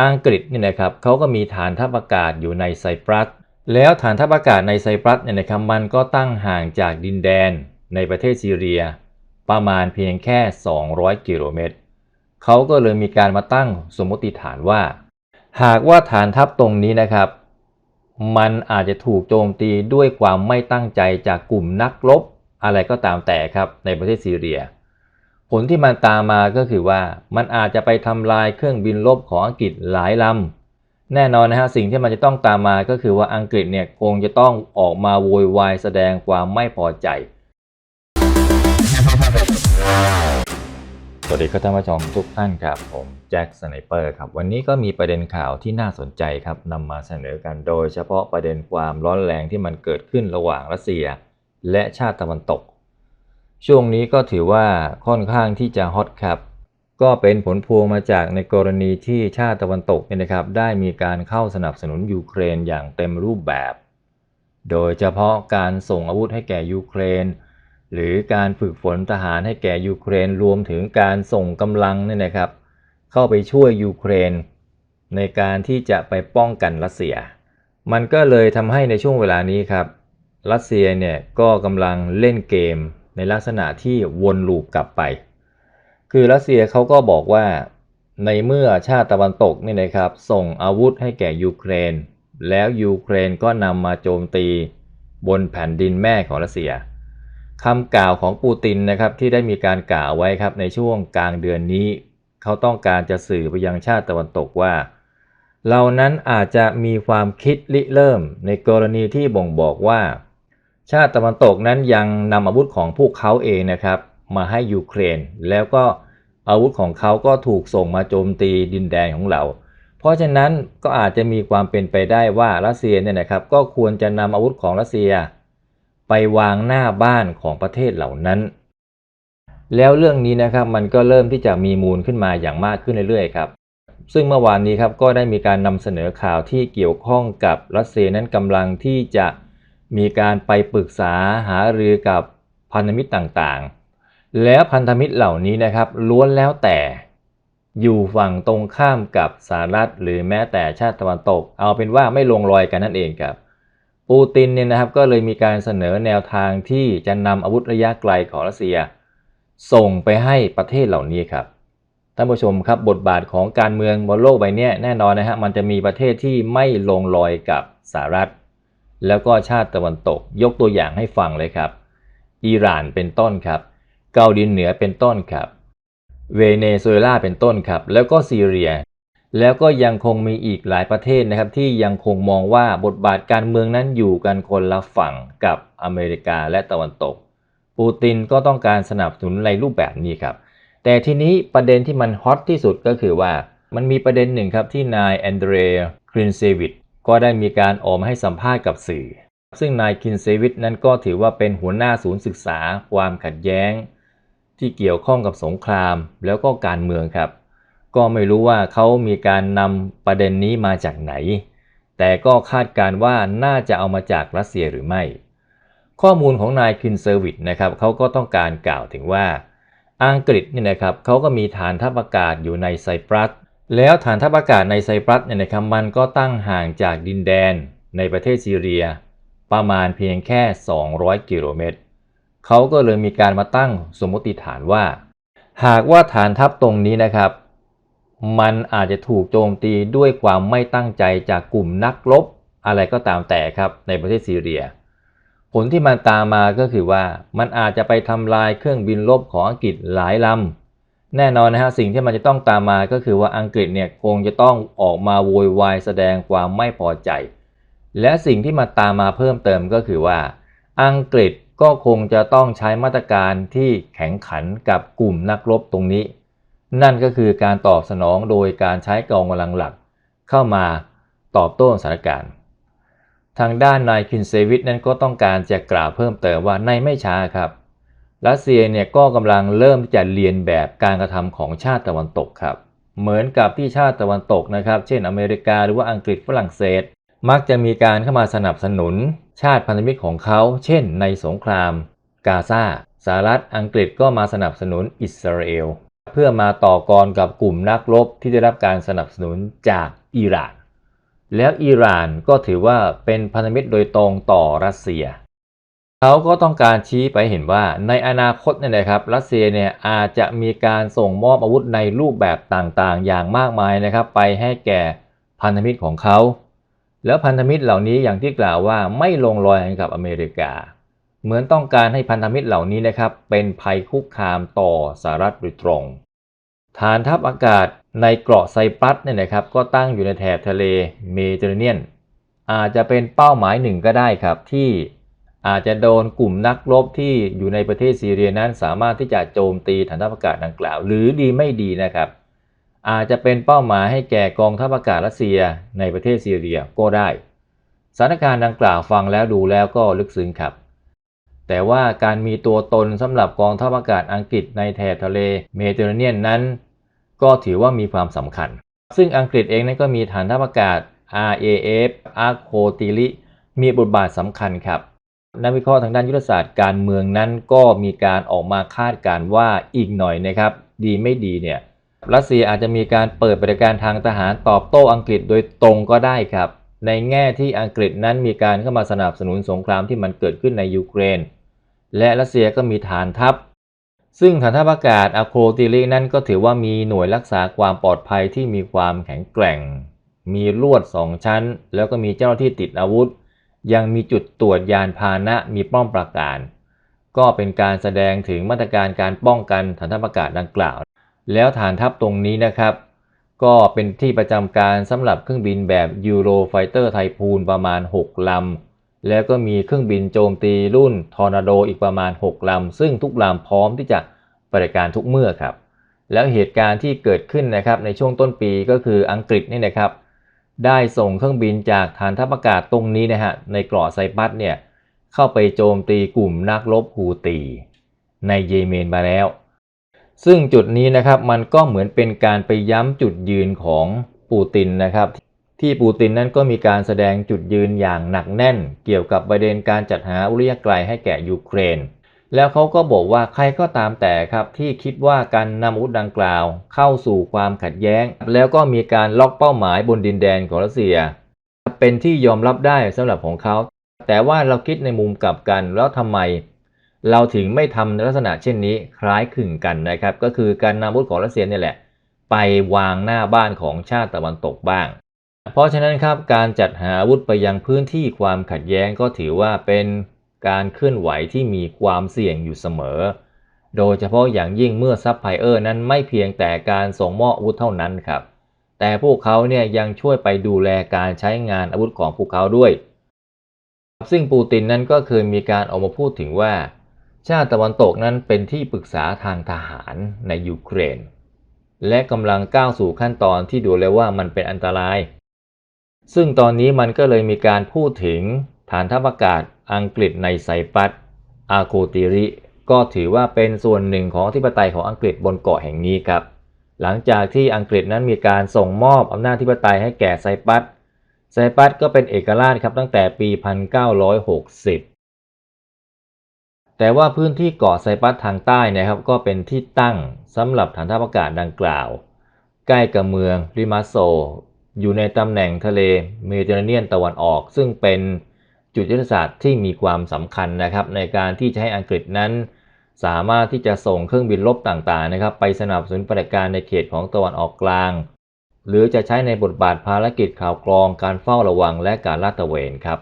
อังกฤษเนี่ยนะครับเขาก็มีฐานทัพอากาศอยู่ในไซปรัส แล้วฐานทัพอากาศในไซปรัสเนี่ยนะครับมันก็ตั้งห่างจากดินแดนในประเทศซีเรีย ประมาณเพียงแค่ 200 กิโลเมตรเขาก็เลยมีการมาตั้งสมมติฐานว่า หากว่าฐานทัพตรงนี้นะครับ มันอาจจะถูกโจมตีด้วยความไม่ตั้งใจจากกลุ่มนักรบอะไรก็ตามแต่ครับในประเทศซีเรีย ผลที่มันตามมาก็คือว่ามันอาจจะไปทำลายเครื่องบินรบของอังกฤษหลายลำแน่นอนนะฮะสิ่งที่มันจะต้องตามมาก็คือว่าอังกฤษเนี่ยคงจะต้องออกมาโวยวายแสดงความไม่พอใจ สวัสดีครับท่านผู้ชมทุกท่านครับผมแจ็คสไนเปอร์ครับวันนี้ก็มีประเด็นข่าวที่น่าสนใจครับนำมาเสนอกันโดยเฉพาะประเด็นความร้อนแรงที่มันเกิดขึ้นระหว่างรัสเซีย และชาติตะวันตก ช่วงนี้ก็ถือว่าค่อนข้างที่จะฮอตครับ ก็เป็นผลพวงมาจากในกรณีที่ชาติตะวันตกเนี่ยนะครับ ได้มีการเข้าสนับสนุนยูเครนอย่างเต็มรูปแบบ โดยเฉพาะการส่งอาวุธให้แก่ยูเครน หรือการฝึกฝนทหารให้แก่ยูเครนรวมถึงการส่งกำลังเนี่ยนะครับ เข้าไปช่วยยูเครน ในการที่จะไปป้องกันรัสเซีย มันก็เลยทำให้ในช่วงเวลานี้ครับ รัสเซียเนี่ยก็กำลังเล่นเกม ในลักษณะที่วนลูปกลับไป คือรัสเซียเขาก็บอกว่า ในเมื่อชาติตะวันตกนี่นะครับ ส่งอาวุธให้แก่ยูเครน แล้วยูเครนก็นำมาโจมตีบนแผ่นดินแม่ของรัสเซียคำกล่าวของปูตินนะครับที่ได้มีการกล่าวไว้ครับในช่วงกลางเดือนนี้ เขาต้องการจะสื่อไปยังชาติตะวันตกว่าเรานั้นอาจจะมีความคิดริเริ่มในกรณีที่บ่งบอกว่า ชาติตะวันตกนั้นยังนำอาวุธของพวกเขาเองนะครับ มาให้ยูเครน แล้วก็อาวุธของเขาก็ถูกส่งมาโจมตีดินแดนของเรา เพราะฉะนั้นก็อาจจะมีความเป็นไปได้ว่ารัสเซียเนี่ยนะครับก็ควรจะนำอาวุธของรัสเซีย ไปวางหน้าบ้านของประเทศเหล่านั้น แล้วเรื่องนี้นะครับมันก็เริ่มที่จะมีมูลขึ้นมาอย่างมากขึ้นเรื่อยๆครับซึ่งเมื่อวานนี้ครับก็ได้มีการนำเสนอข่าวที่เกี่ยวข้องกับรัสเซียนั้นกำลังที่จะ มีการไปปรึกษาหารือกับพันธมิตรต่างๆ แล้วพันธมิตรเหล่านี้นะครับล้วนแล้วแต่ อยู่ฝั่งตรงข้ามกับสหรัฐหรือแม้แต่ชาติตะวันตก เอาเป็นว่าไม่ลงรอยกันนั่นเองครับปูตินเนี่ยนะครับก็เลยมีการเสนอแนวทางที่จะนำอาวุธระยะไกลของรัสเซีย ส่งไปให้ประเทศเหล่านี้ครับท่านผู้ชมครับบทบาทของการเมืองบนโลกใบนี้แน่นอนนะฮะมันจะมีประเทศที่ไม่ลงรอยกับสหรัฐ แล้วก็ชาติตะวันตกยกตัวอย่างให้ฟังเลยครับ อิหร่านเป็นต้นครับ เกาหลีเหนือเป็นต้นครับ เวเนซุเอลาเป็นต้นครับ แล้วก็ซีเรีย แล้วก็ยังคงมีอีกหลายประเทศนะครับ ที่ยังคงมองว่าบทบาทการเมืองนั้นอยู่กันคนละฝั่งกับอเมริกาและตะวันตก ปูตินก็ต้องการสนับสนุนในรูปแบบนี้ครับ แต่ทีนี้ประเด็นที่มันฮอตที่สุดก็คือว่ามันมีประเด็นหนึ่งครับที่นายแอนเดรียครินเซวิต ก็ได้มีการออกมาให้สัมภาษณ์กับสื่อ ซึ่งนายคินเซวิตนั้นก็ถือว่าเป็นหัวหน้าศูนย์ศึกษาความขัดแย้ง ที่เกี่ยวข้องกับสงครามแล้วก็การเมืองครับ ก็ไม่รู้ว่าเขามีการนำประเด็นนี้มาจากไหน แต่ก็คาดการว่าน่าจะเอามาจากรัสเซียหรือไม่ ข้อมูลของนายคินเซอร์วิตนะครับเขาก็ต้องการกล่าวถึงว่าอังกฤษเนี่ยนะครับเขาก็มีฐานทัพอากาศอยู่ในไซปรัส แล้วฐานทัพอากาศในไซปรัสเนี่ยนะครับมันก็ตั้งห่างจากดินแดนในประเทศซีเรีย ประมาณเพียงแค่ 200 กิโลเมตรเขาก็เลยมีการมาตั้งสมมติฐานว่า หากว่าฐานทัพตรงนี้นะครับ มันอาจจะถูกโจมตีด้วยความไม่ตั้งใจจากกลุ่มนักรบอะไรก็ตามแต่ครับในประเทศซีเรีย ผลที่มันตามมาก็คือว่ามันอาจจะไปทำลายเครื่องบินรบของอังกฤษหลายลำ แน่นอนนะฮะสิ่งที่มันจะต้องตามมาก็คือว่าอังกฤษเนี่ยคงจะต้องออกมาโวยวายแสดงความไม่พอใจ และสิ่งที่มาตามมาเพิ่มเติมก็คือว่า อังกฤษก็คงจะต้องใช้มาตรการที่แข็งขันกับกลุ่มนักรบตรงนี้ นั่นก็คือการตอบสนองโดยการใช้กองกำลังหลัก เข้ามาตอบโต้สถานการณ์ ทางด้านนายคินเซวิตนั้นก็ต้องการจะกล่าวเพิ่มเติมว่าในไม่ช้าครับ รัสเซียเนี่ยก็กำลังเริ่มที่จะเรียนแบบการกระทำของชาติตะวันตกครับ เหมือนกับที่ชาติตะวันตกนะครับ เช่นอเมริกาหรือว่าอังกฤษฝรั่งเศส มักจะมีการเข้ามาสนับสนุน ชาติพันธมิตรของเขา เช่น ในสงคราม กาซาสหรัฐอังกฤษก็มาสนับสนุนอิสราเอลเพื่อมาต่อกรกับกลุ่มนักรบที่ได้รับการสนับสนุนจากอิหร่าน แล้วอิหร่านก็ถือว่าเป็นพันธมิตรโดยตรงต่อรัสเซีย เขาก็ต้องการชี้ไปเห็นว่าในอนาคตเนี่ยนะครับรัสเซียเนี่ยอาจจะมีการส่งมอบอาวุธในรูปแบบต่างๆ อย่างมากมายนะครับ ไปให้แก่พันธมิตรของเขา แล้วพันธมิตรเหล่านี้อย่างที่กล่าวว่าไม่ลงรอยกับอเมริกา เหมือนต้องการให้พันธมิตรเหล่านี้นะครับเป็นภัยคุกคามต่อสหรัฐโดยตรง ฐานทัพอากาศในเกาะไซปรัสเนี่ยนะครับก็ตั้งอยู่ในแถบทะเลเมดิเตอร์เรเนียน อาจจะเป็นเป้าหมายหนึ่งก็ได้ครับที่ อาจจะโดนกลุ่มนักรบที่อยู่ในประเทศซีเรียนั้น สามารถที่จะโจมตีฐานทัพอากาศดังกล่าว หรือดีไม่ดีนะครับ อาจจะเป็นเป้าหมายให้แก่กองทัพอากาศรัสเซียในประเทศซีเรียก็ได้สถานการณ์ดังกล่าวฟังแล้วดูแล้วก็ลึกซึ้งครับ แต่ว่าการมีตัวตนสำหรับกองทัพอากาศอังกฤษในแถบทะเลเมดิเตอร์เรเนียนนั้น ก็ถือว่ามีความสำคัญ ซึ่งอังกฤษเองนั้นก็มีฐานทัพอากาศ RAF a r c o t i l l y มีบทบาทสำคัญครับ นักวิเคราะห์ทางด้านยุทธศาสตร์การเมืองนั้นก็มีการออกมาคาดการ์ว่าอีกหน่อยนะครับ ดีไม่ดีเนี่ยรัสเซียอาจจะมีการเปิดปฏิการทางทหารตอบโต้อังกฤษโดยตรงก็ได้ครับ ในแง่ที่อังกฤษนั้นมีการเข้ามาสนับสนุนสงครามที่มันเกิดขึ้นในยูเครน และรัสเซียก็มีฐานทัพ ซึ่งฐานทัพอากาศอโครติลินั่นก็ถือว่ามีหน่วยรักษาความปลอดภัยที่มีความแข็งแกร่ง มีลวดสองชั้น แล้วก็มีเจ้าหน้าที่ติดอาวุธ ยังมีจุดตรวจยานพาหนะมีป้อมปราการ ก็เป็นการแสดงถึงมาตรการการป้องกันฐานทัพอากาศดังกล่าว แล้วฐานทัพตรงนี้นะครับ ก็เป็นที่ประจำการสำหรับเครื่องบินแบบยูโรไฟเตอร์ไทพูนประมาณ 6 ลำ แล้วก็มีเครื่องบินโจมตีรุ่นทอร์นาโดอีกประมาณ 6 ลำ ซึ่งทุกลำพร้อมที่จะปฏิการทุกเมื่อครับ แล้วเหตุการณ์ที่เกิดขึ้นนะครับในช่วงต้นปีก็คืออังกฤษนี่นะครับ ได้ส่งเครื่องบินจากฐานทัพอากาศตรงนี้นะฮะในเกาะไซปัสเนี่ยเข้าไปโจมตีกลุ่มนักรบฮูตีในเยเมนมาแล้ว ซึ่งจุดนี้นะครับมันก็เหมือนเป็นการไปย้ำจุดยืนของปูตินนะครับ ที่ปูตินนั้นก็มีการแสดงจุดยืนอย่างหนักแน่น เกี่ยวกับประเด็นการจัดหาอุรยไกลให้แก่ยูเครน แล้วเขาก็บอกว่าใครก็ตามแต่ครับที่คิดว่าการนำอาวุธดังกล่าว เข้าสู่ความขัดแย้ง แล้วก็มีการล็อกเป้าหมายบนดินแดนของรัสเซีย เป็นที่ยอมรับได้สำหรับของเขา แต่ว่าเราคิดในมุมกลับกันแล้วทำไม เราถึงไม่ทำลักษณะเช่นนี้คล้ายคลึงกันนะครับ ก็คือการนำอาวุธของรัสเซียเนี่ยแหละ ไปวางหน้าบ้านของชาติตะวันตกบ้าง เพราะฉะนั้นครับการจัดหาอาวุธไปยังพื้นที่ความขัดแย้งก็ถือว่าเป็น การเคลื่อนไหวที่มีความเสี่ยงอยู่เสมอ โดยเฉพาะอย่างยิ่งเมื่อซัพพลายเออร์นั้นไม่เพียงแต่การส่งมอบอาวุธเท่านั้นครับ แต่พวกเขาเนี่ยยังช่วยไปดูแลการใช้งานอาวุธของพวกเขาด้วย ซึ่งปูตินนั้นก็เคยมีการออกมาพูดถึงว่า ชาติตะวันตกนั้นเป็นที่ปรึกษาทางทหารในยูเครน และกำลังก้าวสู่ขั้นตอนที่ดูแล้วว่ามันเป็นอันตรายซึ่งตอนนี้มันก็เลยมีการพูดถึง ฐานทัพอากาศอังกฤษในไซปัสอาโคติริ ก็ถือว่าเป็นส่วนหนึ่งของอธิปไตยของอังกฤษบนเกาะแห่งนี้ครับ หลังจากที่อังกฤษนั้นมีการส่งมอบอำนาจอธิปไตยให้แก่ไซปัส ไซปัสก็เป็นเอกราชครับตั้งแต่ปี 1960 แต่ว่าพื้นที่เกาะไซปัสทางใต้นะครับก็เป็นที่ตั้งสำหรับฐานทัพอากาศดังกล่าว ใกล้กับเมืองริมาโซ อยู่ในตำแหน่งทะเลเมดิเตอร์เรเนียนตะวันออก ซึ่งเป็น จุดยุทธศาสตร์ที่มีความสำคัญนะครับ ในการที่จะให้อังกฤษนั้น สามารถที่จะส่งเครื่องบินรบต่างๆนะครับ ไปสนับสนุนปฏิการในเขตของตะวันออกกลาง หรือจะใช้ในบทบาทภารกิจข่าวกรองการเฝ้าระวังและการลาดตระเวนครับ